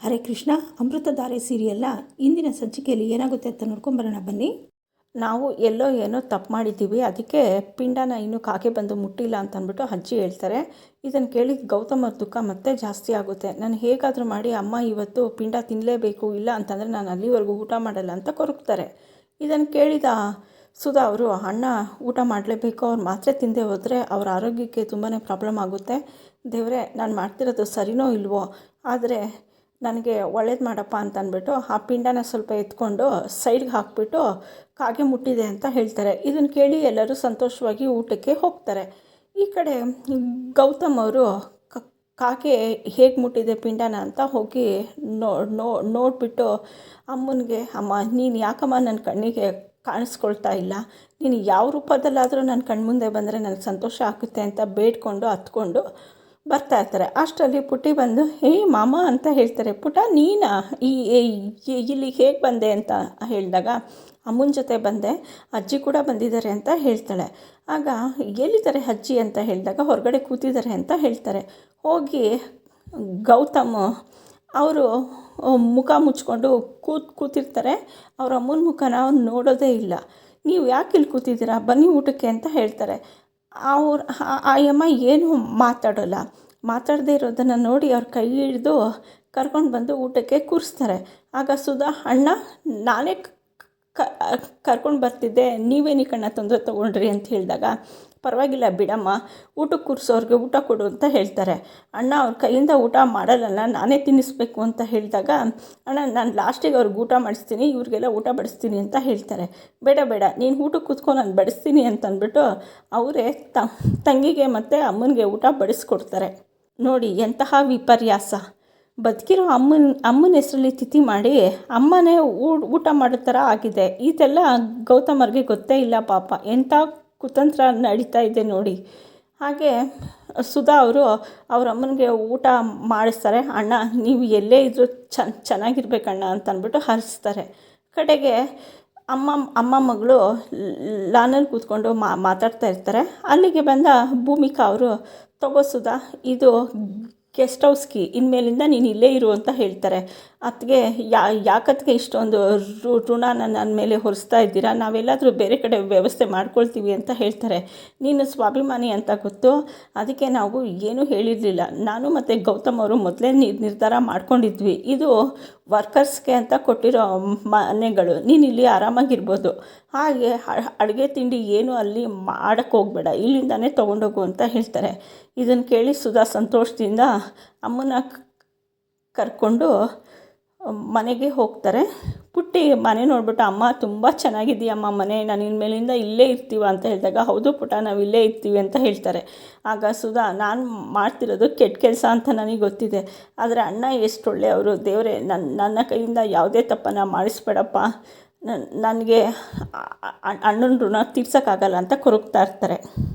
ಹರೇ ಕೃಷ್ಣ ಅಮೃತಧಾರೆ ಸೀರಿಯಲ್ಲ ಇಂದಿನ ಸಂಚಿಕೆಯಲ್ಲಿ ಏನಾಗುತ್ತೆ ಅಂತ ನೋಡ್ಕೊಂಬರೋಣ, ಬನ್ನಿ. ನಾವು ಎಲ್ಲೋ ಏನೋ ತಪ್ಪು ಮಾಡಿದ್ದೀವಿ, ಅದಕ್ಕೆ ಪಿಂಡನ ಇನ್ನೂ ಕಾಗೆ ಬಂದು ಮುಟ್ಟಿಲ್ಲ ಅಂತ ಅಂದ್ಬಿಟ್ಟು ಅಜ್ಜಿ ಹೇಳ್ತಾರೆ. ಇದನ್ನು ಕೇಳಿದ ಗೌತಮರ ದುಃಖ ಮತ್ತೆ ಜಾಸ್ತಿ ಆಗುತ್ತೆ. ನಾನು ಹೇಗಾದರೂ ಮಾಡಿ ಅಮ್ಮ ಇವತ್ತು ಪಿಂಡ ತಿನ್ನಲೇಬೇಕು ಇಲ್ಲ ಅಂತಂದರೆ ನಾನು ಅಲ್ಲಿವರೆಗೂ ಊಟ ಮಾಡಲ್ಲ ಅಂತ ಕೊರಗ್ತಾರೆ. ಇದನ್ನು ಕೇಳಿದ ಸುಧಾ ಅವರು, ಅಣ್ಣ, ಊಟ ಮಾಡಲೇಬೇಕು, ಅವ್ರು ಮಾತ್ರೆ ತಿಂದೆ ಹೋದರೆ ಅವ್ರ ಆರೋಗ್ಯಕ್ಕೆ ತುಂಬಾ ಪ್ರಾಬ್ಲಮ್ ಆಗುತ್ತೆ. ದೇವರೇ, ನಾನು ಮಾಡ್ತಿರೋದು ಸರಿನೋ ಇಲ್ವೋ? ಆದರೆ ನನಗೆ ಒಳ್ಳೇದು ಮಾಡಪ್ಪ ಅಂತ ಅಂದ್ಬಿಟ್ಟು ಆ ಪಿಂಡನ ಸ್ವಲ್ಪ ಎತ್ಕೊಂಡು ಸೈಡ್ಗೆ ಹಾಕ್ಬಿಟ್ಟು ಕಾಗೆ ಮುಟ್ಟಿದೆ ಅಂತ ಹೇಳ್ತಾರೆ. ಇದನ್ನು ಕೇಳಿ ಎಲ್ಲರೂ ಸಂತೋಷವಾಗಿ ಊಟಕ್ಕೆ ಹೋಗ್ತಾರೆ. ಈ ಕಡೆ ಗೌತಮ್ ಅವರು ಕಾಗೆ ಹೇಗೆ ಮುಟ್ಟಿದೆ ಪಿಂಡನ ಅಂತ ಹೋಗಿ ನೋ ನೋ, ನೋಡಿಬಿಟ್ಟು ಅಮ್ಮನಿಗೆ, ಅಮ್ಮ, ನೀನು ಯಾಕಮ್ಮ ನನ್ನ ಕಣ್ಣಿಗೆ ಕಾಣಿಸ್ಕೊಳ್ತಾ ಇಲ್ಲ? ನೀನು ಯಾವ ರೂಪದಲ್ಲಾದರೂ ನನ್ನ ಕಣ್ಮುಂದೆ ಬಂದರೆ ನನಗೆ ಸಂತೋಷ ಆಗುತ್ತೆ ಅಂತ ಬೇಡ್ಕೊಂಡು ಹತ್ಕೊಂಡು ಬರ್ತಾ ಇರ್ತಾರೆ. ಅಷ್ಟರಲ್ಲಿ ಪುಟ್ಟಿ ಬಂದು, ಹೇ ಮಾಮ ಅಂತ ಹೇಳ್ತಾರೆ. ಪುಟ, ನೀನ? ಈ ಇಲ್ಲಿ ಹೇಗೆ ಬಂದೆ? ಅಂತ ಹೇಳಿದಾಗ, ಅಮ್ಮನ ಜೊತೆ ಬಂದೆ. ಅಜ್ಜಿ ಕೂಡ ಬಂದಿದ್ದಾರೆ ಅಂತ ಹೇಳ್ತಾಳೆ. ಆಗ, ಎಲ್ಲಿದ್ದಾರೆ ಅಜ್ಜಿ? ಅಂತ ಹೇಳಿದಾಗ, ಹೊರಗಡೆ ಕೂತಿದ್ದಾರೆ ಅಂತ ಹೇಳ್ತಾರೆ. ಹೋಗಿ, ಗೌತಮ್ ಅವರು ಮುಖ ಮುಚ್ಕೊಂಡು ಕೂತ್, ಕೂತಿರ್ತಾರೆ. ಅವ್ರ ಅಮ್ಮನ ಮುಖನ ನಾವು ನೋಡೋದೇ ಇಲ್ಲ. ನೀವು ಯಾಕೆ ಇಲ್ಲಿ ಕೂತಿದ್ದೀರಾ? ಬನ್ನಿ ಊಟಕ್ಕೆ ಅಂತ ಹೇಳ್ತಾರೆ. ಅವ್ರು, ಆ ಏನೂ ಏನು ಮಾತಾಡೋಲ್ಲ. ಮಾತಾಡದೇ ಇರೋದನ್ನು ನೋಡಿ ಅವ್ರ ಕೈ ಹಿಡಿದು ಕರ್ಕೊಂಡು ಬಂದು ಊಟಕ್ಕೆ ಕೂರಿಸ್ತಾರೆ. ಆಗ ಸುಧಾ, ಅಣ್ಣ, ನಾನೇ ಕರ್ಕೊಂಡು ಬರ್ತಿದ್ದೆ. ನೀವೇನಿ ಕಣ್ಣ ತೊಂದರೆ ತೊಗೊಂಡ್ರಿ ಅಂತ ಹೇಳಿದಾಗ, ಪರವಾಗಿಲ್ಲ ಬಿಡಮ್ಮ ಊಟಕ್ಕೆ ಕೂರಿಸೋರ್ಗೆ ಊಟ ಕೊಡು ಅಂತ ಹೇಳ್ತಾರೆ. ಅಣ್ಣ ಅವ್ರ ಕೈಯಿಂದ ಊಟ ಮಾಡಲ್ಲಲ್ಲ ನಾನೇ ತಿನ್ನಿಸ್ಬೇಕು ಅಂತ ಹೇಳಿದಾಗ, ಅಣ್ಣ ನಾನು ಲಾಸ್ಟಿಗೆ ಅವ್ರಿಗೆ ಊಟ ಮಾಡಿಸ್ತೀನಿ, ಇವ್ರಿಗೆಲ್ಲ ಊಟ ಬಡಿಸ್ತೀನಿ ಅಂತ ಹೇಳ್ತಾರೆ. ಬೇಡ ಬೇಡ, ನೀನು ಊಟಕ್ಕೆ ಕೂತ್ಕೊ, ನಾನು ಬಡಿಸ್ತೀನಿ ಅಂತಂದ್ಬಿಟ್ಟು ಅವರೇ ತಂಗಿಗೆ ಮತ್ತು ಅಮ್ಮನಿಗೆ ಊಟ ಬಡಿಸ್ಕೊಡ್ತಾರೆ. ನೋಡಿ ಎಂತಹ ವಿಪರ್ಯಾಸ. ಬದುಕಿರೋ ಅಮ್ಮನ ಅಮ್ಮನ ಹೆಸರಲ್ಲಿ ತಿಥಿ ಮಾಡಿ ಅಮ್ಮನೇ ಊಟ ಮಾಡೋ ಥರ ಆಗಿದೆ. ಇದೆಲ್ಲ ಗೌತಮರಿಗೆ ಗೊತ್ತೇ ಇಲ್ಲ ಪಾಪ. ಎಂಥ ಕುತಂತ್ರ ನಡೀತಾ ಇದೆ ನೋಡಿ. ಹಾಗೆ ಸುಧಾ ಅವರು ಅವ್ರ ಅಮ್ಮನಿಗೆ ಊಟ ಮಾಡಿಸ್ತಾರೆ. ಅಣ್ಣ, ನೀವು ಎಲ್ಲೇ ಇದ್ದರೂ ಚೆನ್ನ ಚೆನ್ನಾಗಿರ್ಬೇಕಣ್ಣ ಅಂತ ಅಂದ್ಬಿಟ್ಟು ಹರಿಸ್ತಾರೆ. ಕಡೆಗೆ ಅಮ್ಮ ಅಮ್ಮ ಮಗಳು ಲಾನಲ್ಲಿ ಕೂತ್ಕೊಂಡು ಮಾತಾಡ್ತಾ ಇರ್ತಾರೆ. ಅಲ್ಲಿಗೆ ಬಂದ ಭೂಮಿಕಾ ಅವರು, ತಗೋ ಸುಧಾ, ಇದು ಗೆಸ್ಟ್ ಹೌಸ್ಗೆ ಇನ್ಮೇಲಿಂದ ನೀನು ಇಲ್ಲೇ ಇರು ಅಂತ ಹೇಳ್ತಾರೆ. ಅತ್ತಿಗೆ, ಯಾ ಯಾಕತ್ಗೆ ಇಷ್ಟೊಂದು ಋಣನ ನನ್ನ ಮೇಲೆ ಹೊರಿಸ್ತಾ ಇದ್ದೀರಾ? ನಾವೆಲ್ಲಾದರೂ ಬೇರೆ ಕಡೆ ವ್ಯವಸ್ಥೆ ಮಾಡ್ಕೊಳ್ತೀವಿ ಅಂತ ಹೇಳ್ತಾರೆ. ನೀನು ಸ್ವಾಭಿಮಾನಿ ಅಂತ ಗೊತ್ತು. ಅದಕ್ಕೆ ನಾವು ಏನೂ ಹೇಳಿರಲಿಲ್ಲ. ನಾನು ಮತ್ತು ಗೌತಮ್ ಅವರು ಮೊದಲೇ ನಿರ್ಧಾರ ಮಾಡ್ಕೊಂಡಿದ್ವಿ. ಇದು ವರ್ಕರ್ಸ್ಗೆ ಅಂತ ಕೊಟ್ಟಿರೋ ಮನೆಗಳು, ನೀನು ಇಲ್ಲಿ ಆರಾಮಾಗಿರ್ಬೋದು. ಹಾಗೆ ಅಡುಗೆ ತಿಂಡಿ ಏನು ಅಲ್ಲಿ ಮಾಡೋಕ್ಕೆ ಹೋಗಬೇಡ, ಇಲ್ಲಿಂದನೇ ತೊಗೊಂಡೋಗು ಅಂತ ಹೇಳ್ತಾರೆ. ಇದನ್ನು ಕೇಳಿ ಸುಧಾ ಸಂತೋಷದಿಂದ ಅಮ್ಮನ ಕರ್ಕೊಂಡು ಮನೆಗೆ ಹೋಗ್ತಾರೆ. ಪುಟ್ಟಿ, ಮನೆ ನೋಡ್ಬಿಟ್ಟು, ಅಮ್ಮ, ತುಂಬ ಚೆನ್ನಾಗಿದೆಯಮ್ಮ ಮನೆ, ನಾನು ಇನ್ಮೇಲಿಂದ ಇಲ್ಲೇ ಇರ್ತೀವ ಅಂತ ಹೇಳಿದಾಗ, ಹೌದು ಪುಟ ನಾವು ಇಲ್ಲೇ ಇರ್ತೀವಿ ಅಂತ ಹೇಳ್ತಾರೆ. ಆಗ ಸುಧಾ, ನಾನು ಮಾಡ್ತಿರೋದು ಕೆಟ್ಟ ಕೆಲಸ ಅಂತ ನನಗೆ ಗೊತ್ತಿದೆ. ಆದರೆ ಅಣ್ಣ ಎಷ್ಟು ಒಳ್ಳೆಯವರು. ದೇವರೇ ನನ್ನ ನನ್ನ ಕೈಯಿಂದ ಯಾವುದೇ ತಪ್ಪನ್ನು ಮಾಡಿಸ್ಬೇಡಪ್ಪ. ನನಗೆ ಅಣ್ಣನ ಋಣ ತೀರ್ಸೋಕ್ಕಾಗಲ್ಲ ಅಂತ ಕೊರಗ್ತಾ ಇರ್ತಾರೆ.